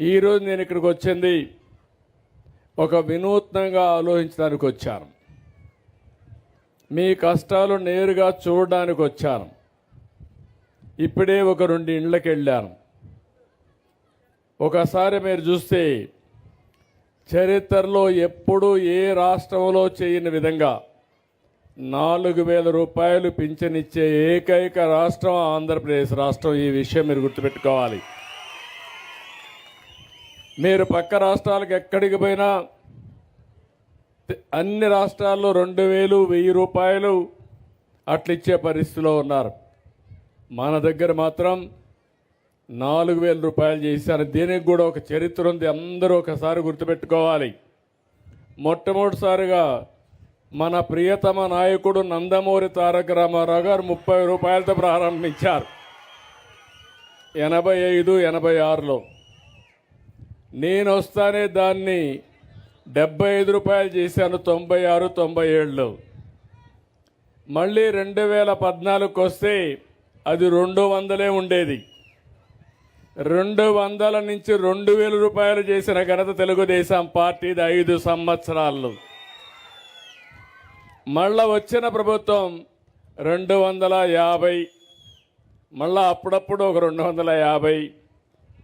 ఈరోజు నేను ఇక్కడికి వచ్చింది ఒక వినూత్నంగా ఆలోచించడానికి వచ్చాను. మీ కష్టాలు నేరుగా చూడడానికి వచ్చాను. ఇప్పుడే ఒక రెండు ఇండ్లకి వెళ్ళాను. ఒకసారి మీరు చూస్తే చరిత్రలో ఎప్పుడూ ఏ రాష్ట్రంలో చేయని విధంగా నాలుగు వేల రూపాయలు పింఛనిచ్చే ఏకైక రాష్ట్రం ఆంధ్రప్రదేశ్ రాష్ట్రం. ఈ విషయం మీరు గుర్తుపెట్టుకోవాలి. మీరు పక్క రాష్ట్రాలకు ఎక్కడికి పోయినా అన్ని రాష్ట్రాల్లో రెండు వేలు వెయ్యి రూపాయలు అట్లిచ్చే పరిస్థితిలో ఉన్నారు. మన దగ్గర మాత్రం నాలుగు వేల రూపాయలు చేశారు. దీనికి కూడా ఒక చరిత్ర ఉంది. అందరూ ఒకసారి గుర్తుపెట్టుకోవాలి. మొట్టమొదటిసారిగా మన ప్రియతమ నాయకుడు నందమూరి తారక రామారావు గారు ముప్పై రూపాయలతో ప్రారంభించారు. ఎనభై ఐదు ఎనభై ఆరులో. నేను వస్తానే దాన్ని డెబ్బై ఐదు రూపాయలు చేశాను తొంభై ఆరు తొంభై ఏడులో మళ్ళీ రెండు వేల పద్నాలుగుకి వస్తే అది రెండు వందలే ఉండేది. రెండు వందల నుంచి రెండు వేల రూపాయలు చేసిన ఘనత తెలుగుదేశం పార్టీది ఐదు సంవత్సరాలు. మళ్ళా వచ్చిన ప్రభుత్వం రెండు వందల యాభై మళ్ళా అప్పుడప్పుడు ఒక రెండు వందల యాభై.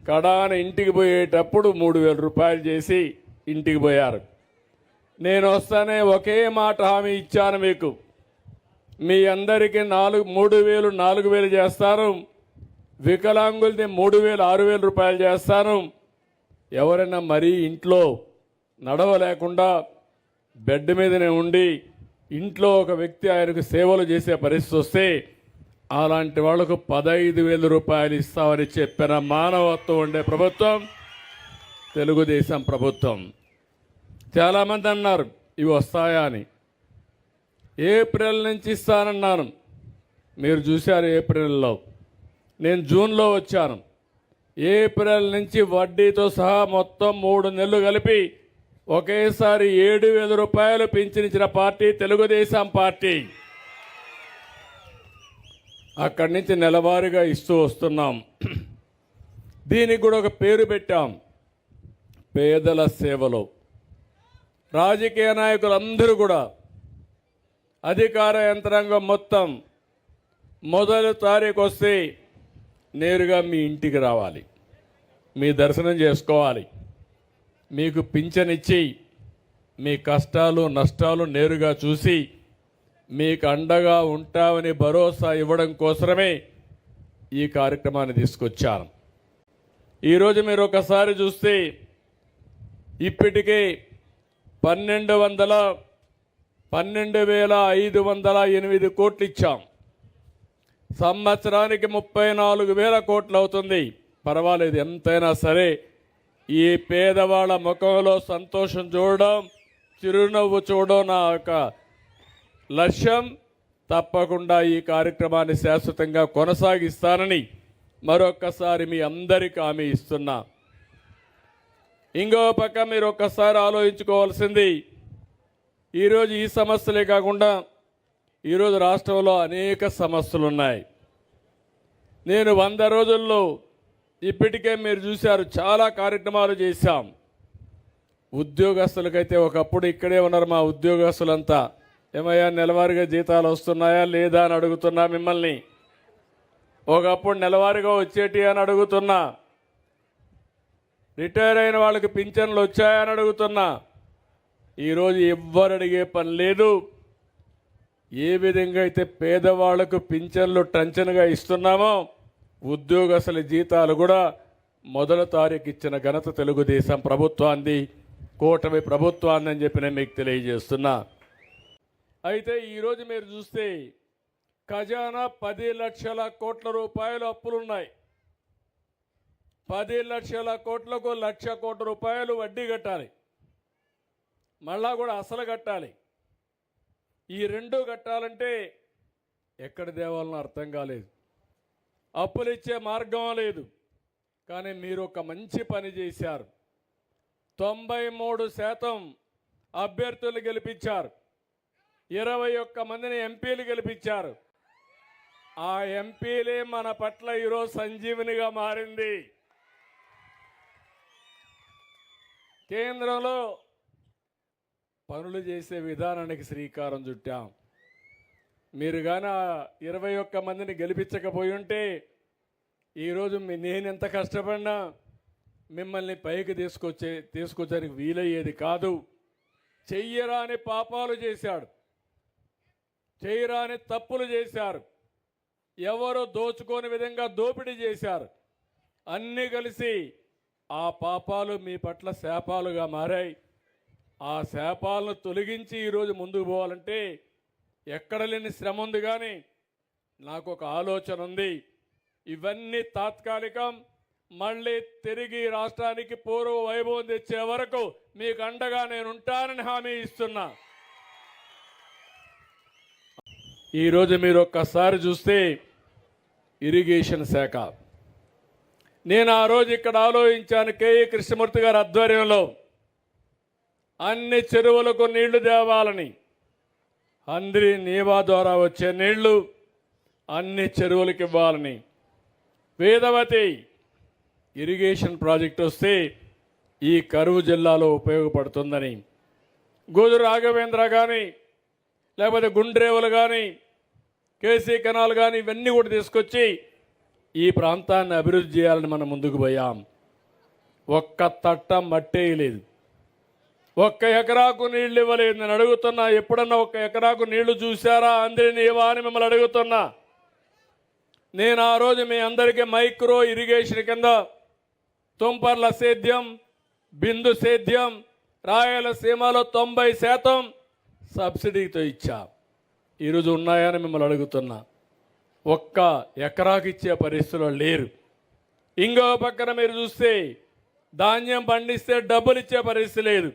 కడాన ఇంటికి పోయేటప్పుడు మూడు వేల రూపాయలు చేసి ఇంటికి పోయారు. నేను వస్తానే ఒకే మాట హామీ ఇచ్చాను మీకు. మీ అందరికీ నాలుగు మూడు వేలు నాలుగు వేలు చేస్తాను వికలాంగులది మూడు వేలు ఆరు వేల రూపాయలు చేస్తాను ఎవరైనా మరీ ఇంట్లో నడవలేకుండా బెడ్ మీదనే ఉండి ఇంట్లో ఒక వ్యక్తి ఆయనకు సేవలు చేసే పరిస్థితి వస్తే అలాంటి వాళ్ళకు పదహైదు వేల రూపాయలు ఇస్తామని చెప్పిన మానవత్వం ఉండే ప్రభుత్వం తెలుగుదేశం ప్రభుత్వం. చాలామంది అన్నారు ఇవి వస్తాయా అని. ఏప్రిల్ నుంచి ఇస్తానన్నాను. మీరు చూశారు ఏప్రిల్లో. నేను జూన్లో వచ్చాను. ఏప్రిల్ నుంచి వడ్డీతో సహా మొత్తం మూడు నెలలు కలిపి ఒకేసారి ఏడు వేల రూపాయలు పింఛనిచ్చిన పార్టీ తెలుగుదేశం పార్టీ. అక్కడి నుంచి నెలవారీగా ఇస్తూ వస్తున్నాం. దీనికి కూడా ఒక పేరు పెట్టాం. పేదల సేవలో. రాజకీయ నాయకులందరూ కూడా అధికార యంత్రాంగం మొత్తం మొదటి తారీఖు వస్తే నేరుగా మీ ఇంటికి రావాలి. మీ దర్శనం చేసుకోవాలి. మీకు పింఛనిచ్చి మీ కష్టాలు నష్టాలు నేరుగా చూసి మీకు అండగా ఉంటామని భరోసా ఇవ్వడం కోసమే ఈ కార్యక్రమాన్ని తీసుకొచ్చాను. ఈరోజు మీరు ఒకసారి చూస్తే ఇప్పటికే పన్నెండు వందల పన్నెండు వేల ఐదు వందల ఎనిమిది కోట్లు ఇచ్చాం. సంవత్సరానికి ముప్పై నాలుగు వేల కోట్లు అవుతుంది. పర్వాలేదు ఎంతైనా సరే ఈ పేదవాళ్ళ ముఖంలో సంతోషం చూడడం చిరునవ్వు చూడడం నా యొక్క లక్ష్యం తప్పకుండా ఈ కార్యక్రమాన్ని శాశ్వతంగా కొనసాగిస్తానని మరొక్కసారి మీ అందరికీ హామీ ఇస్తున్నా. ఇంకో పక్క మీరు ఒక్కసారి ఆలోచించుకోవాల్సింది ఈరోజు ఈ సమస్యలే కాకుండా ఈరోజు రాష్ట్రంలో అనేక సమస్యలు ఉన్నాయి నేను వంద రోజుల్లో ఇప్పటికే మీరు చూశారు చాలా కార్యక్రమాలు చేశాం. ఉద్యోగస్తులకైతే ఒకప్పుడు ఇక్కడే ఉన్నారు మా ఉద్యోగస్తులంతా. ఏమయ్యా నెలవారీగా జీతాలు వస్తున్నాయా లేదా అని అడుగుతున్నా మిమ్మల్ని. ఒకప్పుడు నెలవారీగా వచ్చేటి అని అడుగుతున్నా. రిటైర్ అయిన వాళ్ళకి పింఛన్లు వచ్చాయని అడుగుతున్నా. ఈరోజు ఎవ్వరు అడిగే పని లేదు. ఏ విధంగా అయితే పేదవాళ్ళకు పింఛన్లు టంచన్గా ఇస్తున్నామో ఉద్యోగస్తుల జీతాలు కూడా మొదటి తారీఖు ఇచ్చిన ఘనత తెలుగుదేశం ప్రభుత్వాన్ని కూటమి ప్రభుత్వాన్ని అని చెప్పి నేను మీకు తెలియజేస్తున్నా. అయితే ఈరోజు మీరు చూస్తే ఖజానా పది లక్షల కోట్ల రూపాయలు అప్పులున్నాయి. పది లక్షల కోట్లకు లక్ష కోట్ల రూపాయలు వడ్డీ కట్టాలి. మళ్ళా కూడా అసలు కట్టాలి. ఈ రెండు కట్టాలంటే ఎక్కడ దేవాలని అర్థం కాలేదు. అప్పులు ఇచ్చే మార్గం లేదు. కానీ మీరు ఒక మంచి పని చేశారు. తొంభై మూడు శాతం అభ్యర్థులు గెలిపించారు. ఇరవై ఒక్క మందిని ఎంపీలు గెలిపించారు. ఆ ఎంపీలే మన పట్ల ఈరోజు సంజీవనిగా మారింది. కేంద్రంలో పనులు చేసే విధానానికి శ్రీకారం చుట్టాం. మీరు కానీ ఆ ఇరవై ఒక్క మందిని గెలిపించకపోయి ఉంటే ఈరోజు నేను ఎంత కష్టపడినా మిమ్మల్ని పైకి తీసుకొచ్చే తీసుకొచ్చడానికి వీలయ్యేది కాదు. చెయ్యరాని పాపాలు చేశాడు. చేయరాని తప్పులు చేశారు. ఎవరు దోచుకోని విధంగా దోపిడీ చేశారు. అన్నీ కలిసి ఆ పాపాలు మీ పట్ల శాపాలుగా మారాయి. ఆ శాపాలను తొలగించి ఈరోజు ముందుకు పోవాలంటే ఎక్కడ లేని శ్రమ ఉంది కానీ నాకు ఒక ఆలోచన ఉంది. ఇవన్నీ తాత్కాలికం మళ్ళీ తిరిగి రాష్ట్రానికి పూర్వ వైభవం తెచ్చే వరకు మీకు అండగా నేను ఉంటానని హామీ ఇస్తున్నా. ఈరోజు మీరు ఒక్కసారి చూస్తే ఇరిగేషన్ శాఖ. నేను ఆ రోజు ఇక్కడ ఆలోచించాను కేఈ కృష్ణమూర్తి గారి ఆధ్వర్యంలో అన్ని చెరువులకు నీళ్ళు తేవాలని. అందరి నీవా ద్వారా వచ్చే నీళ్ళు అన్ని చెరువులకు ఇవ్వాలని. వేదవతి ఇరిగేషన్ ప్రాజెక్ట్ వస్తే ఈ కరువు జిల్లాలో ఉపయోగపడుతుందని. గోదు రాఘవేంద్ర కానీ లేకపోతే గుండ్రేవులు కానీ కేసీ కెనాల్ కానీ ఇవన్నీ కూడా తీసుకొచ్చి ఈ ప్రాంతాన్ని అభివృద్ధి చేయాలని మనం ముందుకు పోయాం. ఒక్క తట్ట మట్టేయలేదు ఒక్క ఎకరాకు నీళ్ళు ఇవ్వలేదు. నేను అడుగుతున్నా ఎప్పుడన్నా ఒక్క ఎకరాకు నీళ్ళు చూశారా? అందరినీ ఇవ్వా అని మిమ్మల్ని అడుగుతున్నా. నేను ఆ రోజు మీ అందరికీ మైక్రో ఇరిగేషన్ కింద తుంపర్ల సేద్యం బిందు సేద్యం రాయలసీమలో తొంభై శాతం సబ్సిడీతో ఇచ్చా. ఈరోజు ఉన్నాయని మిమ్మల్ని అడుగుతున్నా. ఒక్క ఎకరాకి ఇచ్చే పరిస్థితిలో లేరు. ఇంకో పక్కన మీరు చూస్తే ధాన్యం పండిస్తే డబ్బులు ఇచ్చే పరిస్థితి లేదు.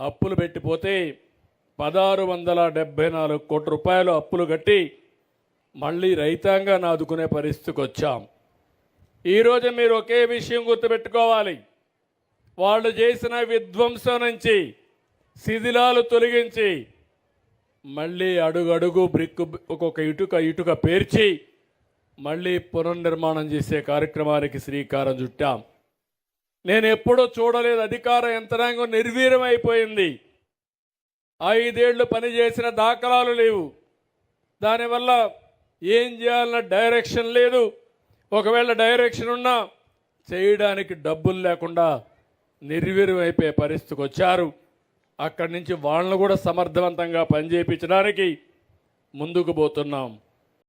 అప్పులు పెట్టిపోతే పదహారు వందల డెబ్బై నాలుగు కోట్ల రూపాయలు అప్పులు కట్టి మళ్ళీ రైతాంగాన్ని ఆదుకునే పరిస్థితికి వచ్చాం. ఈరోజు మీరు ఒకే విషయం గుర్తుపెట్టుకోవాలి. వాళ్ళు చేసిన విధ్వంసం నుంచి శిథిలాలు తొలగించి మళ్ళీ అడుగడుగు బ్రిక్ ఒక్కొక్క ఇటుక ఇటుక పేర్చి మళ్ళీ పునర్నిర్మాణం చేసే కార్యక్రమానికి శ్రీకారం చుట్టాం. నేను ఎప్పుడూ చూడలేదు అధికార యంత్రాంగం నిర్వీర్యం అయిపోయింది ఐదేళ్ళు పనిచేసిన దాఖలాలు లేవు. దానివల్ల ఏం చేయాలన్న డైరెక్షన్ లేదు. ఒకవేళ డైరెక్షన్ ఉన్నా చేయడానికి డబ్బులు లేకుండా నిర్వీర్యం అయిపోయే పరిస్థితికి వచ్చారు. అక్కడి నుంచి వాళ్ళను కూడా సమర్థవంతంగా పనిచేయించడానికి ముందుకు పోతున్నాం.